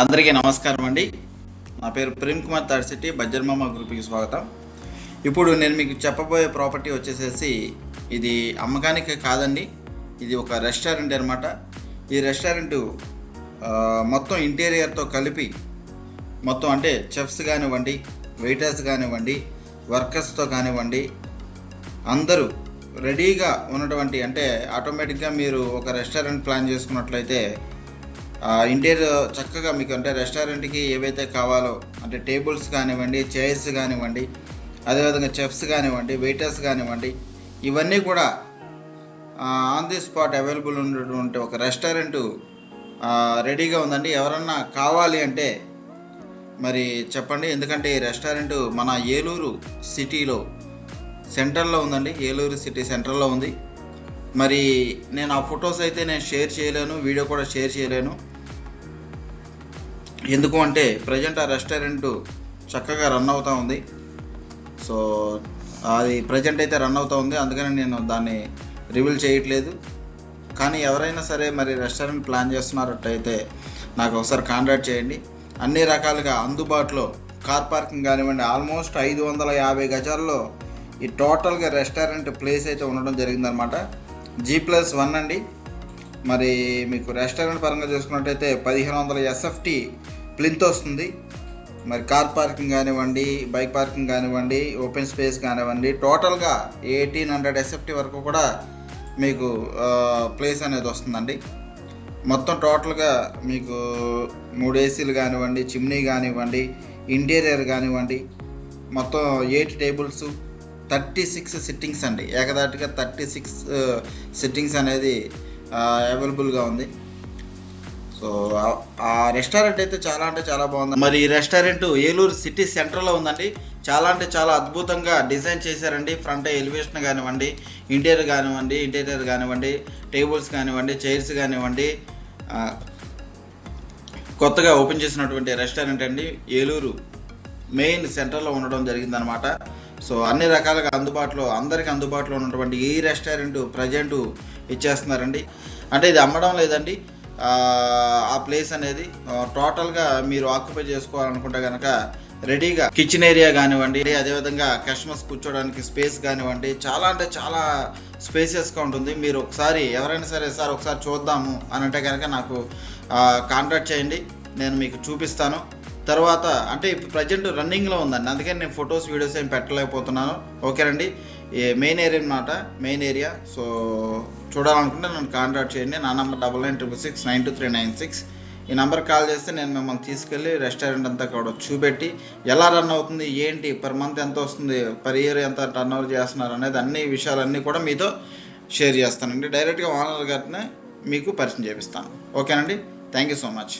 అందరికీ నమస్కారం అండి. నా పేరు ప్రేమ్ కుమార్ తాడిశెట్టి బజ్జర్మామ గ్రూప్కి స్వాగతం. ఇప్పుడు నేను మీకు చెప్పబోయే ప్రాపర్టీ వచ్చేసేసి ఇది అమ్మకానికి కాదండి ఇది ఒక రెస్టారెంట్ అనమాట ఈ రెస్టారెంట్ మొత్తం ఇంటీరియర్తో కలిపి మొత్తం అంటే చెఫ్స్ కానివ్వండి వెయిటర్స్ కానివ్వండి వర్కర్స్తో కానివ్వండి అందరూ రెడీగా ఉన్నటువంటి అంటే ఆటోమేటిక్గా మీరు ఒక రెస్టారెంట్ ప్లాన్ చేసుకున్నట్లయితే ఇంటీరియర్ చక్కగా మీకు అంటే రెస్టారెంట్కి ఏవైతే కావాలో అంటే టేబుల్స్ కానివ్వండి చైర్స్ కానివ్వండి అదేవిధంగా చెఫ్స్ కానివ్వండి వెయిటర్స్ కానివ్వండి ఇవన్నీ కూడా ఆన్ ది స్పాట్ అవైలబుల్ ఉన్నటువంటి ఒక రెస్టారెంట్ రెడీగా ఉందండి. ఎవరన్నా కావాలి అంటే మరి చెప్పండి. ఎందుకంటే ఈ రెస్టారెంట్ మన ఏలూరు సిటీలో సెంటర్లో ఉందండి. ఏలూరు సిటీ సెంటర్లో ఉంది. మరి నేను ఆ ఫొటోస్ అయితే నేను షేర్ చేయలేను వీడియో కూడా షేర్ చేయలేను. ఎందుకు అంటే ప్రజెంట్ ఆ రెస్టారెంట్ చక్కగా రన్ అవుతూ ఉంది. సో అది ప్రజెంట్ అయితే రన్ అవుతూ ఉంది. అందుకని నేను దాన్ని రివీల్ చేయట్లేదు. కానీ ఎవరైనా సరే మరి రెస్టారెంట్ ప్లాన్ చేస్తున్నారట్టయితే నాకు ఒకసారి కాంటాక్ట్ చేయండి. అన్ని రకాలుగా అందుబాటులో కార్ పార్కింగ్ కానివ్వండి ఆల్మోస్ట్ ఐదు వందల యాభై గజాల్లో ఈ టోటల్గా రెస్టారెంట్ ప్లేస్ అయితే ఉండడం జరిగిందనమాట జీ ప్లస్ వన్ అండి. మరి మీకు రెస్టారెంట్ పరంగా చూసుకున్నట్టయితే పదిహేను వందల ఎస్ఎఫ్టీ ప్లింత్ వస్తుంది. మరి కార్ పార్కింగ్ కానివ్వండి బైక్ పార్కింగ్ కానివ్వండి ఓపెన్ స్పేస్ కానివ్వండి టోటల్గా ఎయిటీన్ హండ్రెడ్ ఎస్ఎఫ్టీ వరకు కూడా మీకు ప్లేస్ అనేది వస్తుందండి. మొత్తం టోటల్గా మీకు మూడు ఏసీలు కానివ్వండి చిమ్నీ కానివ్వండి ఇంటీరియర్ కానివ్వండి మొత్తం eight tables thirty six sittings అండి. ఏకదాటిగా థర్టీ సిక్స్ సిట్టింగ్స్ అనేది అవైలబుల్గా ఉంది. సో ఆ రెస్టారెంట్ అయితే చాలా అంటే చాలా బాగుంది. మరి ఈ రెస్టారెంట్ ఏలూరు సిటీ సెంటర్లో ఉందండి. చాలా అంటే చాలా అద్భుతంగా డిజైన్ చేశారండి. ఫ్రంట్ ఎలివేషన్ కానివ్వండి ఇంటీరియర్ కానివ్వండి ఇంటీరియర్ కానివ్వండి టేబుల్స్ కానివ్వండి చైర్స్ కానివ్వండి కొత్తగా ఓపెన్ చేసినటువంటి రెస్టారెంట్ అండి. ఏలూరు మెయిన్ సెంటర్లో ఉండడం జరిగిందనమాట సో అన్ని రకాలుగా అందుబాటులో అందరికీ అందుబాటులో ఉన్నటువంటి ఈ రెస్టారెంట్ ప్రజెంట్ ఇచ్చేస్తున్నారండి. అంటే ఇది అమ్మడం లేదండి. ఆ ప్లేస్ అనేది టోటల్గా మీరు ఆక్యుపై చేసుకోవాలనుకుంటే కనుక రెడీగా కిచెన్ ఏరియా కానివ్వండి అదేవిధంగా కస్టమర్స్ కూర్చోడానికి స్పేస్ కానివ్వండి చాలా అంటే చాలా స్పేసియస్గా ఉంటుంది. మీరు ఒకసారి ఎవరైనా సరే సార్ ఒకసారి చూద్దాము అని అంటే కనుక నాకు కాంటాక్ట్ చేయండి. నేను మీకు చూపిస్తాను. తర్వాత అంటే ఇప్పుడు ప్రజెంట్ రన్నింగ్లో ఉందండి. అందుకని నేను ఫొటోస్ వీడియోస్ ఏం పెట్టలేకపోతున్నాను. ఓకేనండి మెయిన్ ఏరియా అనమాట మెయిన్ ఏరియా సో చూడాలనుకుంటే నన్ను కాంటాక్ట్ చేయండి. నా number double nine triple six nine two three nine six ఈ నెంబర్ కాల్ చేస్తే నేను మిమ్మల్ని తీసుకెళ్ళి రెస్టారెంట్ అంతా కూడా చూపెట్టి ఎలా రన్ అవుతుంది ఏంటి పర్ మంత్ ఎంత వస్తుంది పర్ ఇయర్ ఎంత టర్న్ ఓవర్ చేస్తున్నారు అనేది అన్ని విషయాలన్నీ కూడా మీతో షేర్ చేస్తానండి. డైరెక్ట్గా ఓనర్ గారిని మీకు పరిచయం చేపిస్తాను. ఓకేనండి థ్యాంక్ యూ సో మచ్